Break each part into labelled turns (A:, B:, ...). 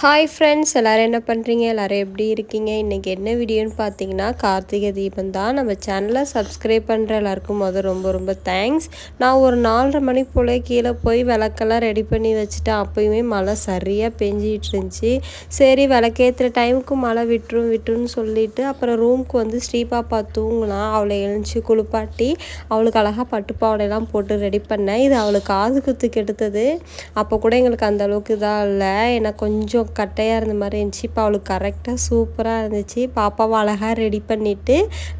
A: Hi friends எல்லோரும் என்ன பண்ணுறீங்க எல்லோரும் எப்படி இருக்கீங்க? இன்றைக்கி என்ன வீடியோன்னு பார்த்தீங்கன்னா கார்த்திகை தீபம் தான். நம்ம சேனலை சப்ஸ்கிரைப் பண்ணுற எல்லாருக்கும் முதல் ரொம்ப ரொம்ப தேங்க்ஸ் நான் ஒரு நாலரை மணி போல் கீழே போய் விளக்கெல்லாம் ரெடி பண்ணி வச்சுட்டேன். அப்போயுமே மழை சரியாக பெஞ்சிகிட்டு இருந்துச்சு. சரி விளக்கேற்றுற டைமுக்கு மழை விட்டுரும் விட்டுருன்னு சொல்லிவிட்டு அப்புறம் ரூமுக்கு வந்து ஸ்ரீபாப்பா தூங்கலாம் அவளை எழுந்துச்சி குளிப்பாட்டி அவளுக்கு அழகாக பட்டுப்பாவடையெல்லாம் போட்டு ரெடி பண்ணேன். இது அவளுக்கு காது குத்து கெடுத்தது. அப்போ கூட எங்களுக்கு அந்தளவுக்கு இதாக இல்லை. ஏன்னா கொஞ்சம் கட்டையாக இருந்த மாதிரி இருந்துச்சு. இப்போ அவளுக்கு கரெக்டாக சூப்பராக இருந்துச்சு. பாப்பாவை அழகாக ரெடி பண்ணிவிட்டு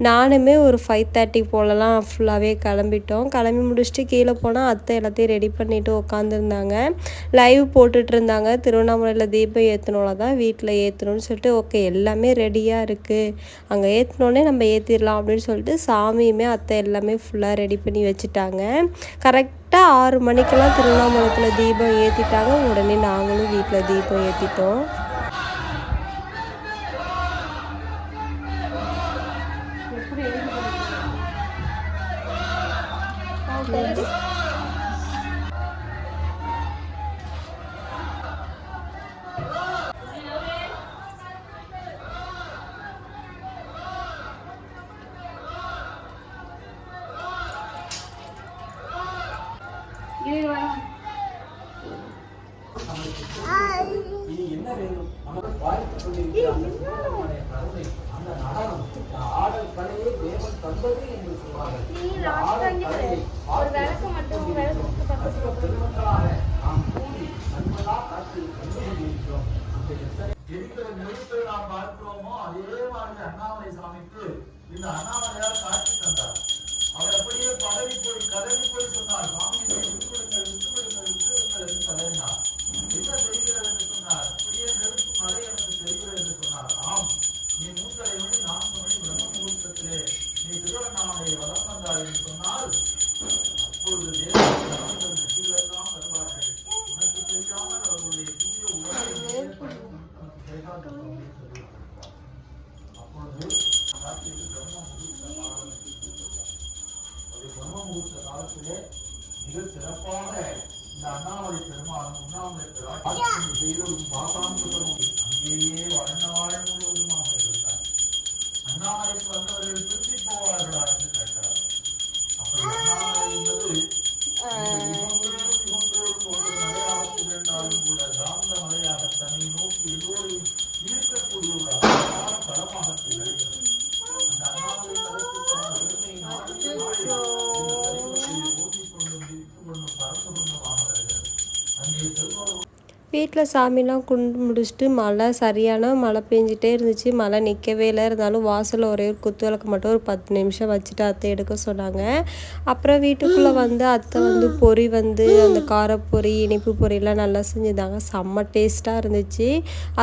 A: நானுமே ஒரு ஃபைவ் தேர்ட்டி போலலாம் ஃபுல்லாகவே கிளம்பிட்டோம். கிளம்பி முடிச்சுட்டு கீழே போனால் அத்தை எல்லாத்தையும் ரெடி பண்ணிவிட்டு உட்காந்துருந்தாங்க லைவ் போட்டுட்டு இருந்தாங்க. திருவண்ணாமலையில் தீபம் ஏற்றணும்ல தான் வீட்டில் ஏற்றணும்னு சொல்லிட்டு ஓகே எல்லாமே ரெடியாக இருக்குது அங்கே ஏற்றினோடனே நம்ம ஏற்றிடலாம் அப்படின்னு சொல்லிட்டு சாமியுமே அத்தை எல்லாமே ஃபுல்லாக ரெடி பண்ணி வச்சுட்டாங்க. கரெக்ட் கரெக்டாக ஆறு மணிக்கெல்லாம் திருவண்ணாமலத்தில் தீபம் ஏற்றிட்டாங்க உடனே நாங்களும் வீட்டில் தீபம் ஏற்றிட்டோம்
B: இது வேணும்
C: இனி என்ன வேண்டும் நமக்கு அந்த நடனம், ஆடல் கலையே தேவன் தந்தது என்று சொல்வார்கள்.
B: விளக்கு மட்டும்
C: பெருமக்களாக நாம் கூடி கண்டு கொண்டிருக்கிறோம். அந்த எத்தனை இருக்கிற நெருப்பை நாம் பார்க்கிறோமோ அதே மாதிரி அண்ணாமலை சாமிக்கு இந்த அண்ணாமலையார் காட்சி தந்தார். அவர் அப்படியே பதவி போய் கதறி போய் சொன்னார் சாமி காலத்திலே மிக சிறப்பாக இந்த அண்ணாமலை பெருமாளும் உண்ணாமலை பெருமாள் பாசாந்தமும் அங்கேயே
A: வீட்டில் சாமிலாம் கும்பிட்டு முடிச்சுட்டு மழை சரியான மழை பெஞ்சிட்டே இருந்துச்சு. மழை நிற்கவே இல்லை. இருந்தாலும் வாசலில் ஒரே ஒரு குத்து விளக்கு மட்டும் ஒரு பத்து நிமிஷம் வச்சுட்டு அத்தை எடுக்க சொன்னாங்க. அப்புறம் வீட்டுக்குள்ளே வந்து அத்தை வந்து பொரி வந்து அந்த காரப்பொரி இனிப்பு பொரியெல்லாம் நல்லா செஞ்சுருந்தாங்க செம்ம டேஸ்ட்டாக இருந்துச்சு.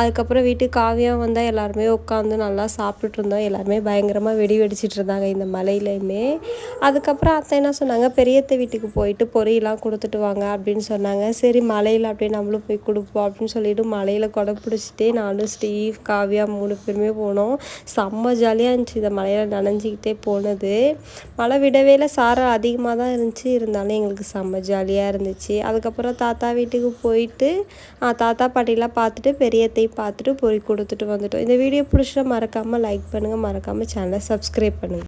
A: அதுக்கப்புறம் வீட்டுக்கு காவியம் வந்தால் எல்லாருமே உட்காந்து நல்லா சாப்பிட்டுட்டு இருந்தோம். எல்லாருமே பயங்கரமாக வெடி வெடிச்சிட்டு இருந்தாங்க இந்த மலையிலையுமே. அதுக்கப்புறம் அத்தை என்ன சொன்னாங்க பெரியத்தை வீட்டுக்கு போயிட்டு பொரியெல்லாம் கொடுத்துட்டு வாங்க அப்படின்னு சொன்னாங்க. சரி மலையில் அப்படியே நம்மளும் போய் கொடுப்போம் அப்படின்னு சொல்லிட்டு மலையில் கொடை பிடிச்சிட்டே நானும் ஸ்டீவ் காவியா மூணு பேருமே போனோம். செம்ம ஜாலியாக இருந்துச்சு இந்த மலையில் நனைஞ்சிக்கிட்டே போனது. மழை விடவேல சாரம் அதிகமாக தான் இருந்துச்சு. இருந்தாலும் எங்களுக்கு செம்ம ஜாலியாக இருந்துச்சு. அதுக்கப்புறம் தாத்தா வீட்டுக்கு போயிட்டு தாத்தா பாட்டிலாம் பார்த்துட்டு பெரியத்தையும் பார்த்துட்டு பொறி கொடுத்துட்டு வந்துட்டோம். இந்த வீடியோ பிடிச்சா மறக்காமல் லைக் பண்ணுங்கள் மறக்காமல் சேனலை சப்ஸ்கிரைப் பண்ணுங்கள்